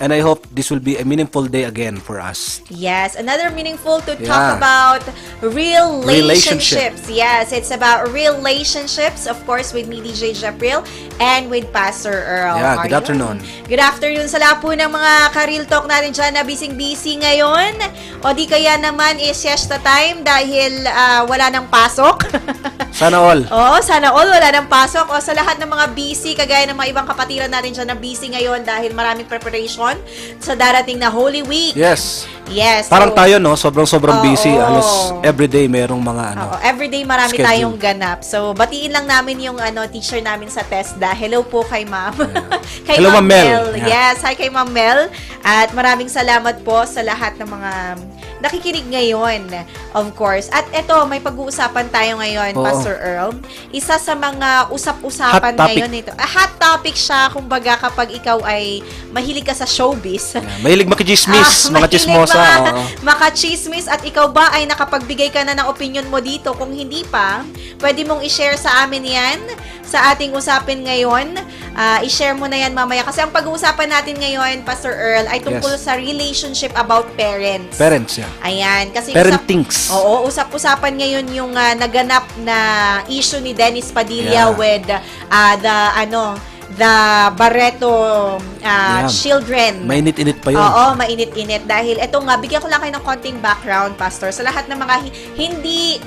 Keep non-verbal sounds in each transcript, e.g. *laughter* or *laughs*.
And I hope this will be a meaningful day again for us. Yes, another meaningful to Yeah. talk about real Relationship. relationships. Yes, it's about relationships, of course, with me, DJ Jepril, and with Pastor Earl. Yeah, good Ayun. afternoon. Good afternoon sa lahat po ng mga ka-real talk natin dyan na busy-busy ngayon. O di kaya naman is siesta time dahil ah, wala nang pasok. *laughs* Sana all. Oo, sana all wala nang pasok. O sa lahat ng mga busy, kagaya ng mga ibang kapatiran natin dyan na busy ngayon dahil maraming preparation sa darating na Holy Week. Yes. Yes. Parang so- tayo, no? Sobrang-sobrang Oo. busy. Halos everyday merong mga ano. Oo, everyday marami schedule. tayong ganap. So, batiin lang namin yung ano teacher namin sa TESDA. Hello po kay Ma'am. *laughs* kay Hello, Ma'am Mel. Yeah. Yes, hi kay Ma'am Mel. At maraming salamat po sa lahat ng mga nakikinig ngayon, of course. At eto, may pag-uusapan tayo ngayon, Oo. Pastor Earl. Isa sa mga usap-usapan Hot topic. ngayon ito. Ah, hot topic siya, kumbaga kapag ikaw ay mahilig ka sa showbiz. Yeah. Mahilig makichismis, Ah, mga mahilig chismosa. Mga, oo. makachismis at ikaw ba ay nakapagbigay ka na ng opinion mo dito? Kung hindi pa, pwede mong i-share sa amin yan sa ating usapin ngayon. Ah, i-share mo na yan mamaya. Kasi ang pag-uusapan natin ngayon, Pastor Earl, ay tungkol Yes. sa relationship about parents. Parents, yeah. Ayan. Kasi Parentings. Usap, oo, usap-usapan ngayon yung ah, naganap na issue ni Dennis Padilla Yeah. with ah, the, ano, the Barreto ah, Yeah. children. Mainit-init pa yun. Oo, mainit-init. Dahil eto nga, bigyan ko lang kayo ng konting background, Pastor. Sa lahat ng mga hi- hindi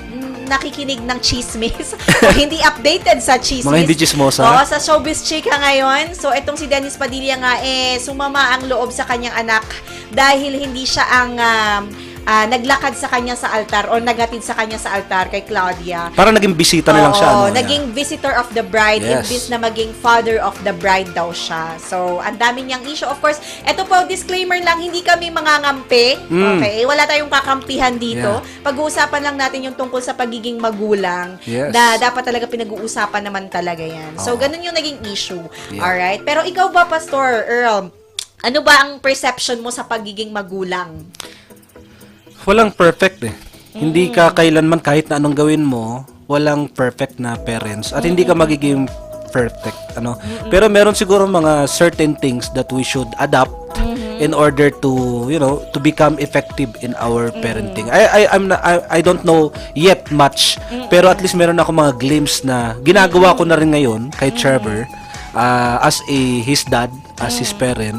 nakikinig ng chismis *laughs* o hindi updated sa chismis. Mga hindi chismosa. Oo, sa showbiz chika ngayon. So, etong si Dennis Padilla nga, eh, sumama ang loob sa kanyang anak dahil hindi siya ang um, ah, naglakad sa kanya sa altar o nagatid sa kanya sa altar kay Claudia. Parang naging bisita na lang siya. Oo, Ano, yeah. naging visitor of the bride Yes. imbis na maging father of the bride daw siya. So, ang dami niyang issue. Of course, eto po, disclaimer lang, hindi kami mangangampi. Mm. Okay? Wala tayong kakampihan dito. Pag-uusapan lang natin yung tungkol sa pagiging magulang Yes. na dapat talaga pinag-uusapan naman talaga yan. So, Oo. ganun yung naging issue. Yeah. Alright? Pero ikaw ba, Pastor Earl, ano ba ang perception mo sa pagiging magulang? Walang perfect eh. Hindi ka kailanman kahit na anong gawin mo, walang perfect na parents. At hindi ka magiging perfect ano. Pero meron siguro mga certain things that we should adapt in order to, you know, to become effective in our parenting. I I I'm not, I, I don't know yet much, pero at least meron ako mga glimpse na ginagawa ko na rin ngayon kay Trevor ah, as a his dad, as his parent.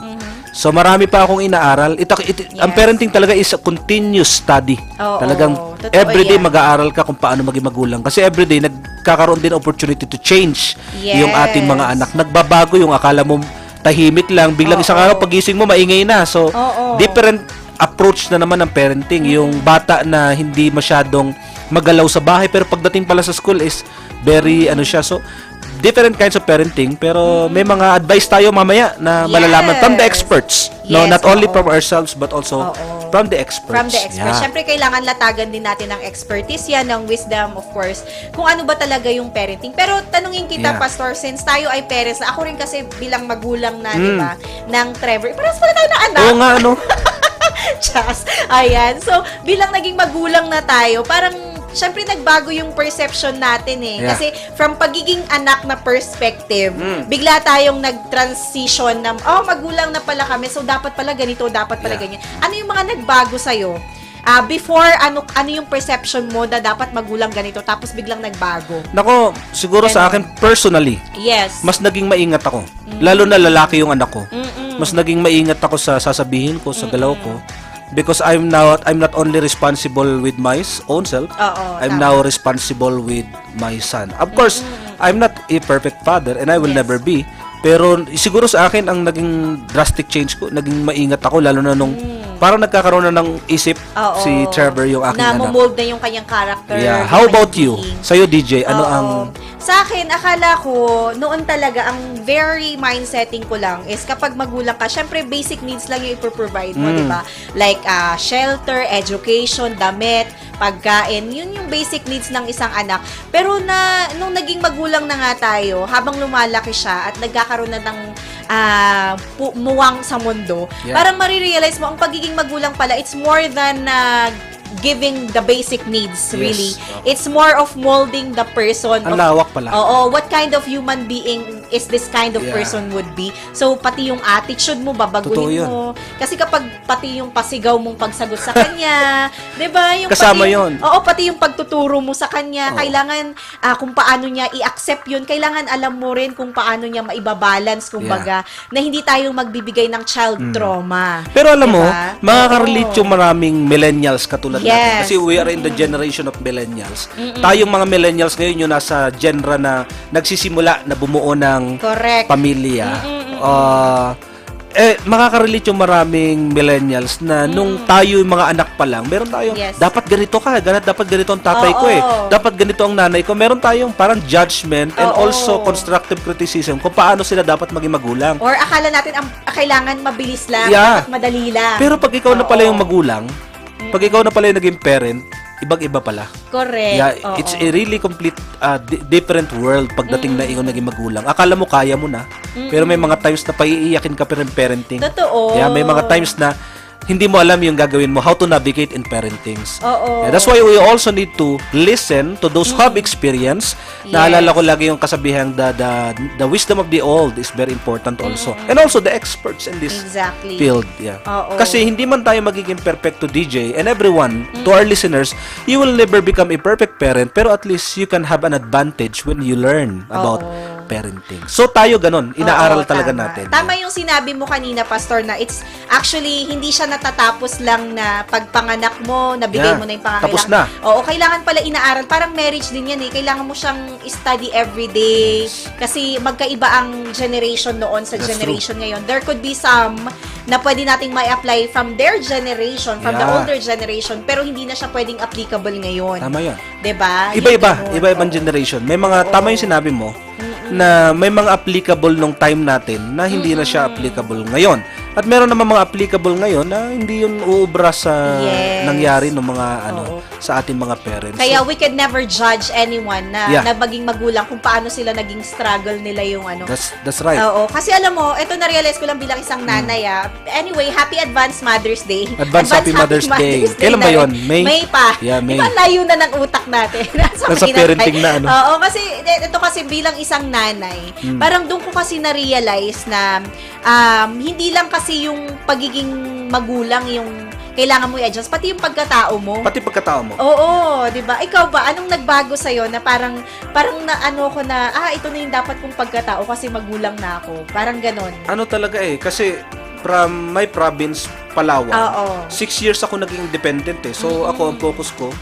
So marami pa akong inaaral. Ito, it- Ang Yes. parenting talaga is a continuous study. Oo, Talagang totoo everyday yan. mag-aaral ka kung paano maging magulang. Kasi everyday nagkakaroon din opportunity to change yung Yes. ating mga anak. Nagbabago yung akala mo tahimik lang. Biglang isang Oo. araw pagising mo maingay na. So Oo. different approach na naman ng parenting. Yung bata na hindi masyadong magalaw sa bahay pero pagdating pala sa school is very ano siya. So different kinds of parenting pero may mga advice tayo mamaya na malalaman from the Yes. experts. no, Yes, not only oo. from ourselves but also Oo. from the experts. From the experts. Yeah. Siyempre, kailangan latagan din natin ng expertise yan, ng wisdom, of course, kung ano ba talaga yung parenting. Pero tanungin kita, Yeah. Pastor, since tayo ay parents, ako rin kasi bilang magulang na, di Mm. ba, ng Trevor. Parang pala tayo na anak. Oo nga, ano? *laughs* Chas. Ayan. So, bilang naging magulang na tayo, parang syempre nagbago yung perception natin eh. Yeah. Kasi from pagiging anak na perspective, Mm. bigla tayong nag-transition na, oh, magulang na pala kami, so dapat pala ganito, dapat pala Yeah. ganyan. Ano yung mga nagbago sa'yo? Ah, before, ano ano yung perception mo na dapat magulang ganito, tapos biglang nagbago? Nako, siguro sa akin personally, Yes. mas naging maingat ako. Lalo na lalaki yung anak ko. Mm-mm. Mas naging maingat ako sa sasabihin ko, sa galaw ko. Because I'm now I'm not only responsible with my own self, Oo, I'm tama. now responsible with my son. Of course, I'm not a perfect father and I will Yes. never be. Pero siguro sa akin ang naging drastic change ko, naging maingat ako lalo na nung parang nagkakaroon na ng isip Mm. Oo. si Trevor yung aking na anak. mold na yung kanyang character. Yeah. How about you? being. Sa'yo DJ, ano Oo. ang Sa akin, akala ko, noon talaga, ang very mindsetting ko lang is kapag magulang ka, syempre basic needs lang yung ipoprovide mo, Mm. di ba? Like ah, shelter, education, damit, pagkain, yun yung basic needs ng isang anak. Pero na, nung naging magulang na nga tayo, habang lumalaki siya at nagkakaroon na ng ah, pu- muwang sa mundo, Yeah. parang marirealize mo, ang pagiging magulang pala, it's more than ah, giving the basic needs, Yes. really. Okay. It's more of molding the person. Ang lawak pala. Oo, what kind of human being is this kind of Yeah. person would be. So, pati yung attitude mo, babaguhin mo. Kasi kapag pati yung pasigaw mong pagsagot sa kanya, *laughs* 'di ba? Yung Kasama pati yun. Oo, pati yung pagtuturo mo sa kanya, Oo. kailangan ah, kung paano niya i-accept yun, kailangan alam mo rin kung paano niya maibabalance, kumbaga, na hindi tayo magbibigay ng child Mm. trauma. Pero alam mo, Diba? makaka-relate Oo. yung maraming millennials katulad natin. Yes. Kasi we are in the generation of millennials. Tayong mga millennials ngayon yung nasa genre na nagsisimula na bumuo ng Correct. pamilya. Ah, eh, makaka-relate yung maraming millennials na nung tayo yung mga anak pa lang, meron tayong, Yes. dapat ganito ka, ganat, dapat ganito ang tatay ko eh. Oo. Dapat ganito ang nanay ko. Meron tayong parang judgment and Oo. also constructive criticism kung paano sila dapat maging magulang. Or akala natin ang kailangan mabilis lang, Yeah. dapat madali lang. Pero pag ikaw na pala Oo. yung magulang, pag ikaw na pala yung naging parent, ibang-iba pala. Correct. Yeah, Oo. it's a really complete uh, di- different world pagdating na ikaw naging magulang. Akala mo kaya mo na, pero may mga times na paiiyakin ka pa rin parenting. Totoo. Yeah, may mga times na hindi mo alam yung gagawin mo, how to navigate in parentings. Oo. Yeah, that's why we also need to listen to those who have experience. Naalala ko lagi yung kasabihang the, the, the wisdom of the old is very important also. And also the experts in this Exactly. field. Yeah. Oo. Kasi hindi man tayo magiging perfecto DJ and everyone, to our listeners, you will never become a perfect parent pero at least you can have an advantage when you learn about Oo. Parenting. So tayo ganun, inaaral Oo, talaga tama. natin. Tama yung sinabi mo kanina, Pastor, na it's actually hindi siya natatapos lang na pagpanganak mo, nabigay Yeah, mo na yung pangangailangan. tapos na. Oo, kailangan pala inaaral. Parang marriage din yan eh. Kailangan mo siyang study every day. Kasi magkaiba ang generation noon sa That's generation ngayon. There could be some na pwede nating may apply from their generation, from the Yeah. older generation, pero hindi na siya pwedeng applicable ngayon. Tama yan. 'Di ba? Iba-iba, iba-ibang Oo. generation. May mga tama yung sinabi mo na may mga applicable nung time natin na hindi na siya applicable ngayon. At meron naman mga applicable ngayon na hindi yun uubra sa Yes. nangyari ng mga ano Oo. sa ating mga parents. Kaya we can never judge anyone na, Yeah. na maging magulang kung paano sila naging struggle nila yung ano. that's that's right. Oo. Kasi alam mo, ito na-realize ko lang bilang isang nanay ah. Anyway, happy Advance Mother's Day. Advance Happy Mother's Day. Kailan ba na yun? rin. May? May pa. Yeah, May. Di ba layo na ng utak natin? *laughs* Nasa, Nasa na parenting na, ano? Oo, kasi ito kasi bilang isang nanay, Hmm. parang doon ko kasi na-realize na um, hindi lang kasi yung pagiging magulang yung kailangan mo i-adjust, pati yung pagkatao mo. Pati pagkatao mo. Oo, 'di ba? Ikaw ba anong nagbago sa na parang parang na ano ko na ah ito na yung dapat kong pagkatao kasi magulang na ako. Parang ganon. Ano talaga eh, kasi from my province, Palawan, Oo. six years ako naging independent eh. So ako, ang focus ko,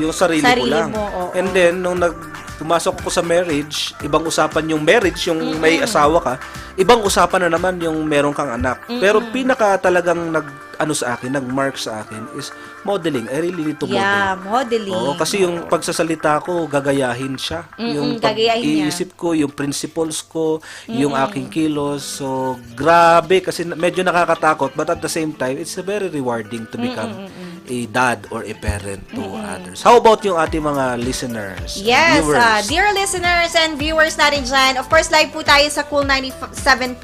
yung sarili, Sarili ko lang. mo, oo. And then, nung nag pumasok ako sa marriage, ibang usapan yung marriage, yung may asawa ka, ibang usapan na naman yung meron kang anak. Pero pinaka talagang nag ano sa akin, nag-mark sa akin is modeling. I really need to model. Yeah, modeling. Oo, kasi yung pagsasalita ko, gagayahin siya. Mm-mm, yung gagayahin niya. pag-iisip ko, yung principles ko, yung aking kilos. So, grabe kasi medyo nakakatakot but at the same time, it's very rewarding to become a dad or a parent to others. How about yung ating mga listeners? Yes, viewers? uh, dear listeners and viewers natin dyan, of course, live po tayo sa Cool 97.5.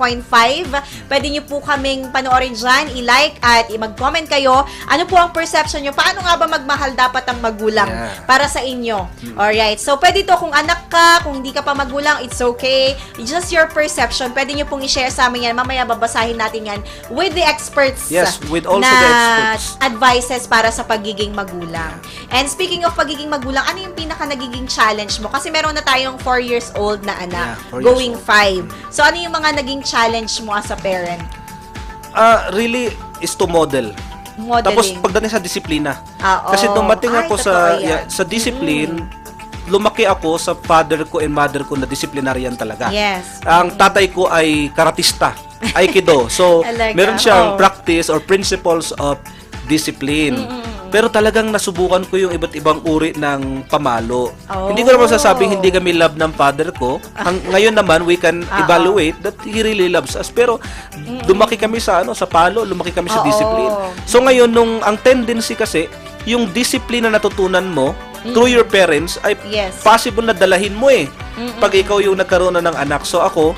Pwede nyo po kaming panoorin dyan, i-like at i-mag-comment kayo. Ano po ang perception nyo? Paano nga ba magmahal dapat ang magulang Yeah. para sa inyo? Alright, so pwede to kung anak ka, kung hindi ka pa magulang, it's okay. Just your perception. Pwede nyo pong i-share sa amin yan. Mamaya babasahin natin yan with the experts. Yes, with also na the experts. advices para sa pagiging magulang. And speaking of pagiging magulang, ano yung pinaka nagiging challenge mo? Kasi meron na tayong 4 years old na anak, Yeah, going old. 5. So ano yung mga naging challenge mo as a parent? Ah, really is to model. Modeling. Tapos pagdating sa disiplina. Ah, Kasi oo. dumating ako sa yeah, sa discipline, lumaki ako sa father ko and mother ko na disciplinarian talaga. Yes. Ang tatay ko ay karatista, aikido. So, *laughs* meron siyang oo. practice or principles of discipline. Pero talagang nasubukan ko yung iba't ibang uri ng pamalo. Oh. Hindi ko naman sasabing hindi kami love ng father ko. Ang, ngayon naman, we can Oo. *laughs* evaluate that he really loves us. Pero lumaki kami sa ano sa palo, lumaki kami sa Oo. discipline. So ngayon, nung ang tendency kasi, yung discipline na natutunan mo through your parents ay Yes. possible na dalahin mo eh. Pag ikaw yung nagkaroon na ng anak. So ako,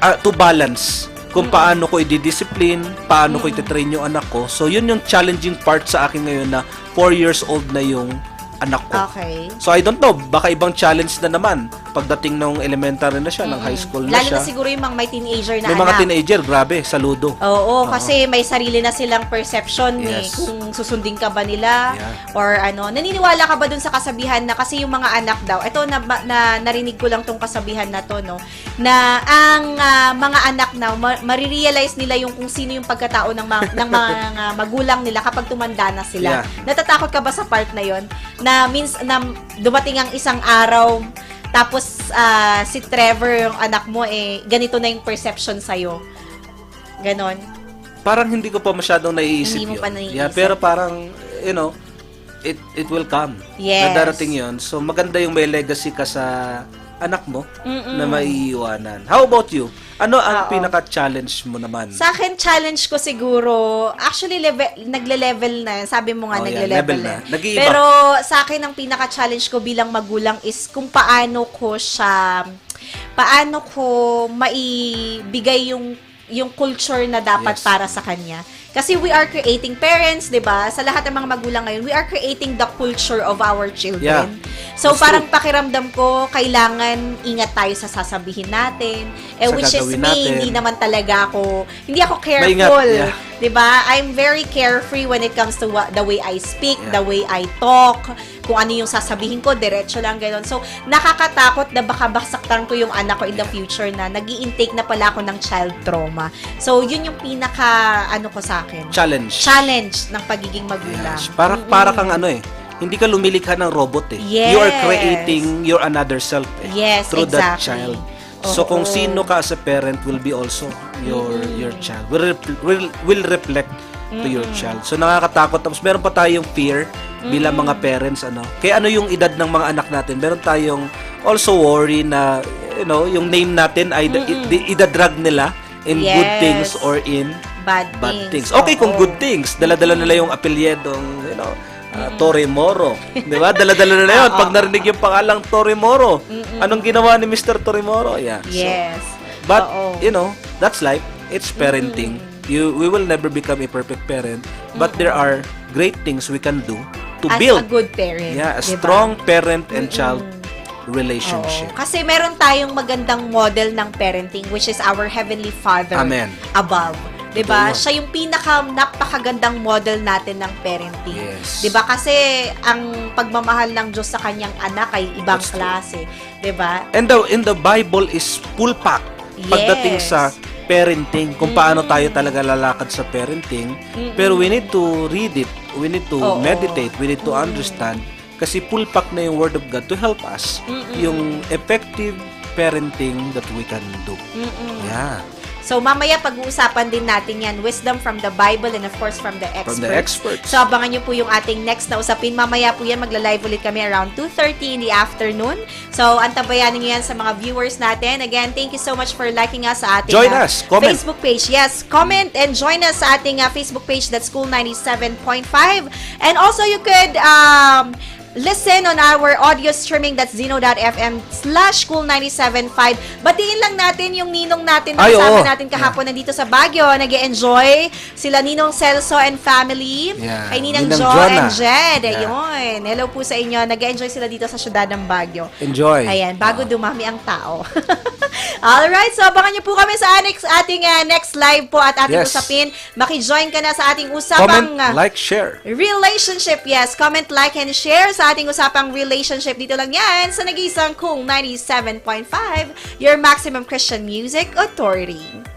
ah, to balance. Kung paano ko i-discipline, paano ko i-train yung anak ko. So, yun yung challenging part sa akin ngayon na 4 years old na yung anak ko. Okay. So, I don't know, baka ibang challenge na naman pagdating ng elementary na siya, ng high school na Lalo siya. na siguro yung mga may teenager na May anak. mga teenager, grabe, saludo. Oo, kasi may sarili na silang perception eh, Yes. kung susundin ka ba nila Yeah. or ano. Naniniwala ka ba dun sa kasabihan na kasi yung mga anak daw, ito na, na narinig ko lang tong kasabihan na to, no, na ang ah, mga anak na ma- marirealize nila yung kung sino yung pagkatao ng, mga, ng mga magulang nila kapag tumanda na sila. Yeah. Natatakot ka ba sa part na yon na means na dumating ang isang araw tapos ah, si Trevor yung anak mo eh ganito na yung perception sa Ganon. Parang hindi ko pa masyadong naiisip Hindi mo yun. pa naiisip. Yeah, pero parang, you know, it it will come. Yes. Na darating yun. So, maganda yung may legacy ka sa anak mo Mm-mm. na maiiwanan. How about you? Ano ang Oo. pinaka-challenge mo naman? Sa akin, challenge ko siguro, actually, level, nagle-level na. Sabi mo nga, Oh, nagle-level level na. na. Nag-iiba. Pero sa akin, ang pinaka-challenge ko bilang magulang is kung paano ko siya, paano ko maibigay yung yung culture na dapat Yes. para sa kanya. Kasi we are creating parents, 'di ba? Sa lahat ng mga magulang ngayon, we are creating the culture of our children. So That's parang pakiramdam ko kailangan ingat tayo sa sasabihin natin. Eh Sa which is me, natin. hindi naman talaga ako, hindi ako careful. Maingat, yeah. 'Di ba? I'm very carefree when it comes to what, the way I speak, Yeah. the way I talk, kung ano yung sasabihin ko, diretso lang gano'n. So, nakakatakot na baka basaktan ko yung anak ko in the future na nag intake na pala ako ng child trauma. So, yun yung pinaka, ano ko sa akin, Challenge. challenge ng pagiging magulang. Yes. Para, para kang ano eh, hindi ka lumilikha ng robot eh. You are Yes. creating your another self eh. Yes, through that exactly. child. So Oo. kung sino ka as a parent will be also your your child. Will will, will reflect to your child. So nakakatakot tapos meron pa tayong fear bilang mga parents ano. Kaya ano yung edad ng mga anak natin? Meron tayong also worry na you know, yung name natin ay idadrag nila in good Yes. things or in Bad, bad things. things. Okay kung Oo. good things. Dala-dala nila yung apelyedong, you know, uh, Torre Moro. Di ba? Dala-dala nila yun. *laughs* Pag narinig yung pangalang Torre Moro, anong ginawa ni Mr. Torre Moro? Yeah. So, Yes. but, Oo. you know, that's life. It's parenting. You, we will never become a perfect parent. But there are great things we can do to As build a good parent. yeah, a diba? strong parent and child relationship. Oo. Kasi meron tayong magandang model ng parenting which is our Heavenly Father Amen. above. 'Di ba? Siya yung pinaka napakagandang model natin ng parenting. Yes. 'Di ba? Kasi ang pagmamahal ng Diyos sa kanyang anak ay ibang That's klase, 'di ba? And the in the Bible is full pack pagdating Yes. sa parenting kung paano tayo talaga lalakad sa parenting. Pero we need to read it we need to Oo. meditate we need to understand. Kasi full pack na yung word of God to help us yung effective parenting that we can do. Mm-mm. yeah So mamaya pag-uusapan din natin 'yan, wisdom from the Bible and of course from the experts. from the experts So, abangan nyo po yung ating next na usapin. Mamaya po yan, magla-live ulit kami around 2.30 in the afternoon. So, antabayanin nyo yan sa mga viewers natin. Again, thank you so much for liking us sa ating Join uh, us. Comment. Facebook page. Yes, comment and join us sa ating uh, Facebook page, that's School 97.5. And also, you could um, listen on our audio streaming, that's zeno.fm slash school 97.5. Batiin lang natin yung ninong natin na Ay, kasama oo. natin kahapon nandito sa Baguio. nag enjoy sila Ninong Celso and family. Yeah. Kay Ninang, Ninang Jo Jonah. and Jed. Yeah. Ayun. Hello po sa inyo. nag-enjoy sila dito sa syudad ng Baguio. enjoy Ayan, bago dumami ang tao. *laughs* Alright, so abangan niyo po kami sa next, ating uh, next live po at ating Yes. usapin. Makijoin ka na sa ating comment usapang uh, like share relationship. Yes, comment, like, and share sa ating usapang relationship. Dito lang yan sa nag-iisang Cool 97.5, your maximum Christian music authority.